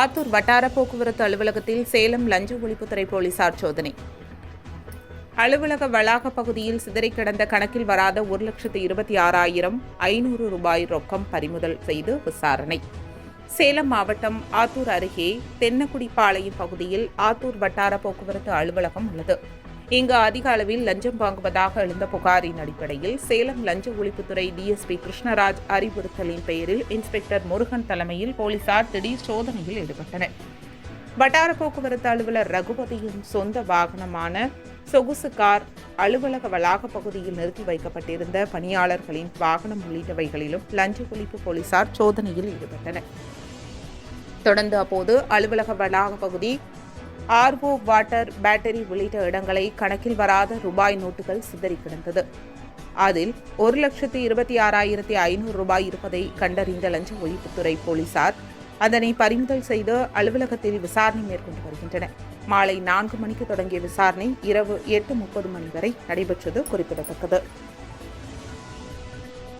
ஆத்தூர் வட்டார போக்குவரத்து அலுவலகத்தில் சேலம் லஞ்ச ஒழிப்புத்துறை போலீசார் சோதனை. அலுவலக வளாக பகுதியில் சிதறி கிடந்த கணக்கில் வராத ஒரு லட்சத்து இருபத்தி ஆறாயிரம் ஐநூறு ரூபாய் ரொக்கம் பறிமுதல் செய்து விசாரணை. சேலம் மாவட்டம் ஆத்தூர் அருகே தென்னக்குடிப்பாளையம் பகுதியில் ஆத்தூர் வட்டார போக்குவரத்து அலுவலகம் உள்ளது. இங்கு அதிக அளவில் லஞ்சம் வாங்குவதாக எழுந்த புகாரின் அடிப்படையில் சேலம் லஞ்ச ஒழிப்புத்துறை டிஎஸ்பி கிருஷ்ணராஜ் அறிவுறுத்தலின் பெயரில் இன்ஸ்பெக்டர் முருகன் தலைமையில் போலீசார் திடீர் சோதனையில் ஈடுபட்டனர். வட்டார போக்குவரத்து அலுவலர் ரகுபதியின் சொந்த வாகனமான சொகுசு கார் அலுவலக வளாக பகுதியில் நிறுத்தி வைக்கப்பட்டிருந்த பணியாளர்களின் வாகனம் உள்ளிட்டவைகளிலும் லஞ்ச ஒழிப்பு போலீசார் சோதனையில் ஈடுபட்டனர். தொடர்ந்து அப்போது அலுவலக வளாக பகுதி ஆர்வோ வாட்டர் பேட்டரி உள்ளிட்ட இடங்களை கணக்கில் வராத ரூபாய் நோட்டுகள் சிதறி கிடந்தது. அதில் ஒரு லட்சத்து இருபத்தி ஆறாயிரத்தி ஐநூறு ரூபாய் இருப்பதை கண்டறிந்த லஞ்ச ஒழிப்புத்துறை போலீசார் அதனை பறிமுதல் செய்து அலுவலகத்தில் விசாரணை மேற்கொண்டு வருகின்றனர் மாலை நான்கு மணிக்கு தொடங்கிய விசாரணை இரவு எட்டு முப்பது மணி வரை நடைபெற்றது குறிப்பிடத்தக்கது.